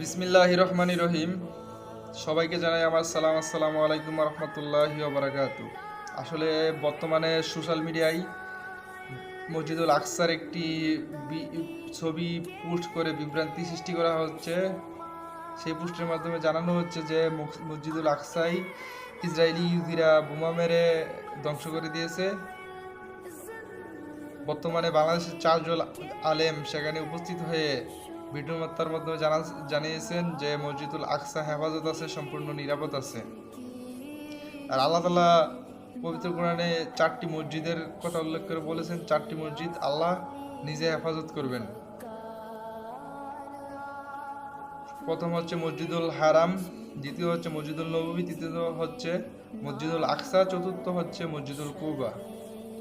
বিসমিল্লাহ রহমানি রহিম। সবাইকে জানাই আমার সালাম, আসসালামু আলাইকুম রহমতুল্লাহ বারাকাত। আসলে বর্তমানে সোশ্যাল মিডিয়ায় মসজিদুল আকসার একটি ছবি পোস্ট করে বিভ্রান্তি সৃষ্টি করা হচ্ছে। সেই পোস্টের মাধ্যমে জানানো হচ্ছে যে মসজিদুল আকসাই ইসরায়েলি ইহুদিরা বোমা মেরে ধ্বংস করে দিয়েছে। বর্তমানে বাংলাদেশের চারজন আলেম সেখানে উপস্থিত হয়ে ভিডিও বার্তার মাধ্যমে জানা জানিয়েছেন যে মসজিদুল আকসা হেফাজত আছে, সম্পূর্ণ নিরাপদ আছে। আর আল্লাহ তালা পবিত্র কোরআনে চারটি মসজিদের কথা উল্লেখ করে বলেছেন, চারটি মসজিদ আল্লাহ নিজে হেফাজত করবেন। প্রথম হচ্ছে মসজিদুল হারাম, দ্বিতীয় হচ্ছে মসজিদুল নবী তৃতীয় হচ্ছে মসজিদুল আকসা, চতুর্থ হচ্ছে মসজিদুল কুবা।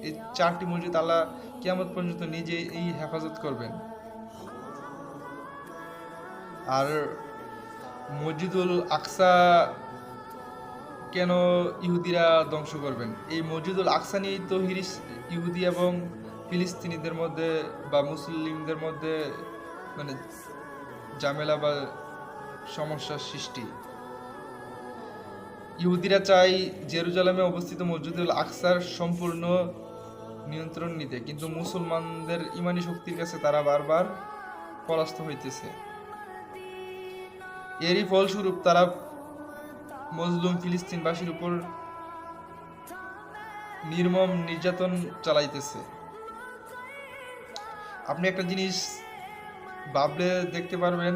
এই চারটি মসজিদ আল্লাহ কিয়ামত পর্যন্ত নিজে এই হেফাজত করবেন। আর মসজিদুল আকসা কেন ইহুদিরা ধ্বংস করবেন? এই মসজিদুল আকসা নিয়েই তো হিরিস, ইহুদি এবং ফিলিস্তিনিদের মধ্যে বা মুসলিমদের মধ্যে মানে ঝামেলা বা সমস্যার সৃষ্টি। ইহুদিরা চাই জেরুজালামে অবস্থিত মসজিদুল আকসার সম্পূর্ণ নিয়ন্ত্রণ নিতে, কিন্তু মুসলমানদের ইমানি শক্তির কাছে তারা বারবার পরাস্ত হইতেছে। এরই ফলস্বরূপ তারা মজলুম ফিলিস্তিনবাসীর উপর নির্মম নির্যাতন চালাইতেছে। আপনি একটা জিনিস ভাবলে দেখতে পারবেন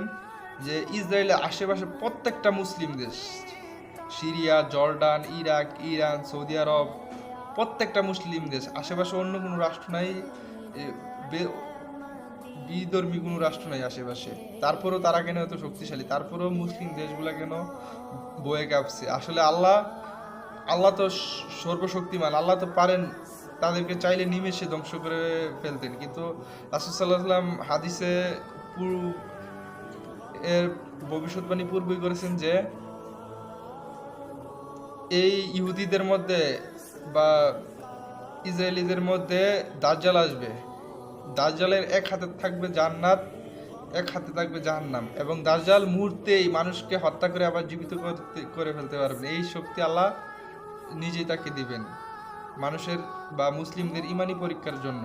যে ইসরায়েলের আশেপাশে প্রত্যেকটা মুসলিম দেশ, Syria, Jordan, Iraq, Iran, Saudi Arab, প্রত্যেকটা মুসলিম দেশ, আশেপাশে অন্য কোনো রাষ্ট্র নাই বিধর্মী কোনো রাষ্ট্র নাই আশেপাশে। তারপরেও তারা কেন এত শক্তিশালী? তারপরেও মুসলিম দেশগুলো কেন বয়ে কাঁপছে? আসলে আল্লাহ আল্লাহ তো সর্বশক্তিমান। আল্লাহ তো পারেন তাদেরকে চাইলে নিমেষে ধ্বংস করে ফেলতেন। কিন্তু রাসুসাল্লাহাম হাদিসে পুরো এর ভবিষ্যৎবাণী পূর্বই করেছেন যে, এই ইহুদিদের মধ্যে বা ইসরায়েলিদের মধ্যে দাজ্জাল আসবে। দাজ্জালের এক হাতে থাকবে জান্নাত, এক হাতে থাকবে জাহান্নাম। এবং দাজ্জাল মুহূর্তেই মানুষকে হত্যা করে আবার জীবিত করে ফেলতে পারবেন। এই শক্তি আল্লাহ নিজেই তাকে দিবেন মানুষের বা মুসলিমদের ইমানি পরীক্ষার জন্য।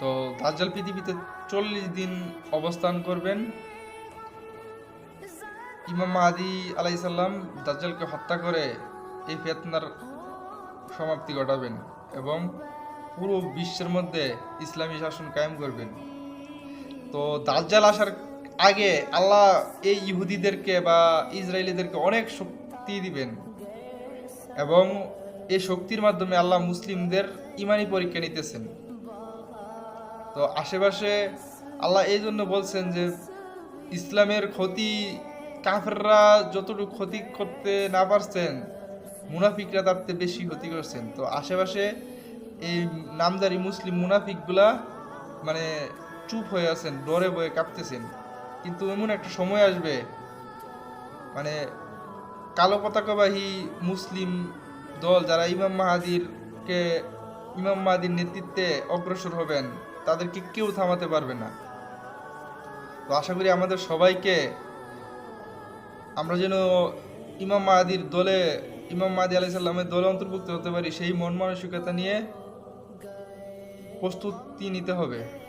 তো দাজ্জাল পৃথিবীতে চল্লিশ দিন অবস্থান করবেন। ইমাম মাহাদি আলাইসাল্লাম দাজ্জালকে হত্যা করে এই ফেতনার সমাপ্তি ঘটাবেন এবং পুরো বিশ্বের মধ্যে ইসলামী শাসন কায়েম করবেন। তো দাজ্জাল আসার আগে আল্লাহ এই ইহুদিদেরকে বা ইসরায়েলিদেরকে অনেক শক্তি দিবেন এবং এই শক্তির মাধ্যমে আল্লাহ মুসলিমদের ইমানি পরীক্ষা নিতেছেন। তো আশেপাশে আল্লাহ এই জন্য বলছেন যে ইসলামের ক্ষতি কাফেররা যতটুকু ক্ষতি করতে না পারছেন, মুনাফিকরা তার বেশি ক্ষতি করছেন। তো আশেপাশে এই নামদারি মুসলিম মুনাফিকগুলা মানে চুপ হয়ে আছেন, ডরে বয়ে কাঁপতেছেন। কিন্তু এমন একটা সময় আসবে মানে কালো পতাকাবাহী মুসলিম দল যারা ইমাম মাহাদিরকে, ইমাম মাহাদির নেতৃত্বে অগ্রসর হবেন, তাদেরকে কেউ থামাতে পারবে না। তো আশা করি আমাদের সবাইকে আমরা যেন ইমাম মাহাদির দলে, ইমাম মাহাদি আলাই সাল্লামের দলে অন্তর্ভুক্ত হতে পারি সেই মন মানসিকতা নিয়ে। প্রস্তুতি নিতে হবে।